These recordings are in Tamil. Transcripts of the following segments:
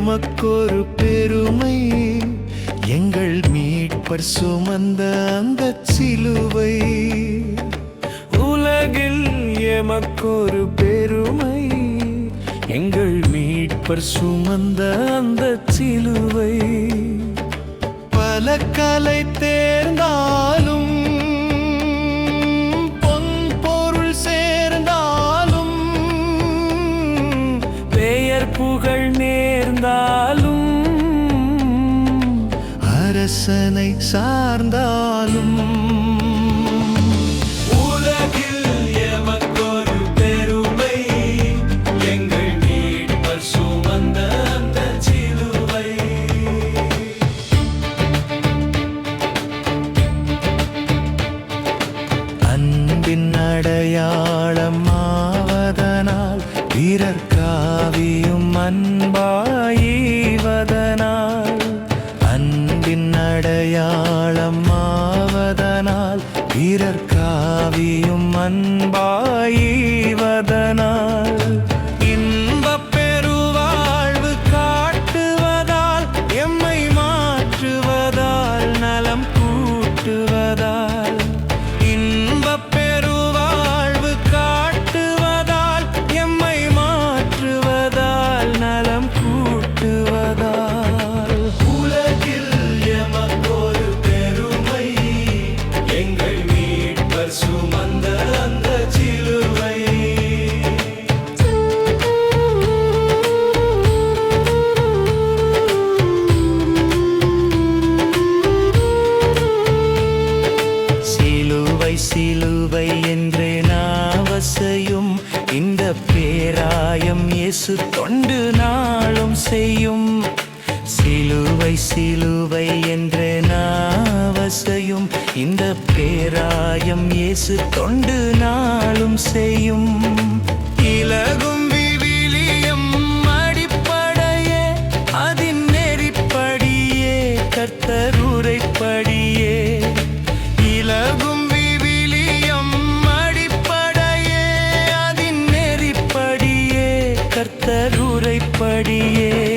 எமக்கொரு பெருமை. எங்கள் மீட்பர் சுமந்த அந்த சிலுவை. உலகில் எமக்கொரு பெருமை. எங்கள் மீட்பர் சுமந்த அந்த சிலுவை. பல கலை தேர்ந்தாலும் பொன் பொருள் சேர்ந்தாலும் பெயர் புகழ் நேர்ந்தாலும் அரசனை சார்ந்தாலும். அன்பின் அடையாளமாவதனால் வீரர் காவியும் அன்பாயிவதனால் அன்பின் அடையாளமாவதனால் வீரர் காவியும் அன்பா ஆசையும் இந்த பேராயம் இயேசு தொண்டு நாளும் செய்யும். சிலுவை சிலுவை என்ற நாவசையும் இந்த பேராயம் இயேசு தொண்டு நாளும் செய்யும். கர்த்தருரைப்படியே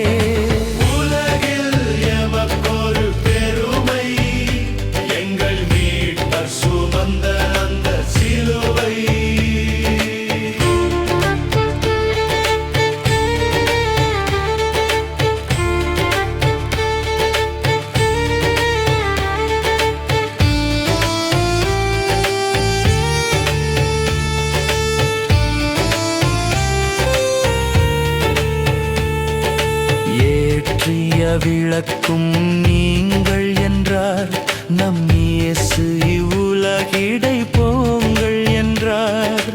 விளக்கும் நீங்கள் என்றார். நம் இயேசு இவ்வுலகிடை போங்கள் என்றார்.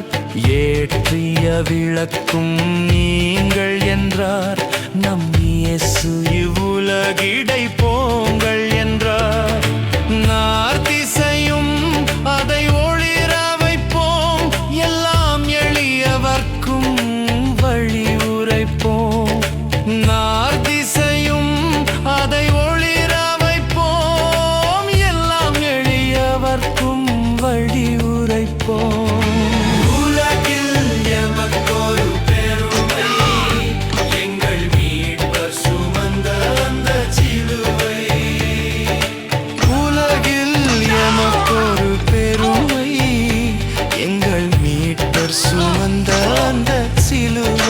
ஏற்றிய விளக்கும் நீங்கள் என்றார். நம் இயேசு இவ்வுலகிடை போங்கள் என்றார். See silhouette.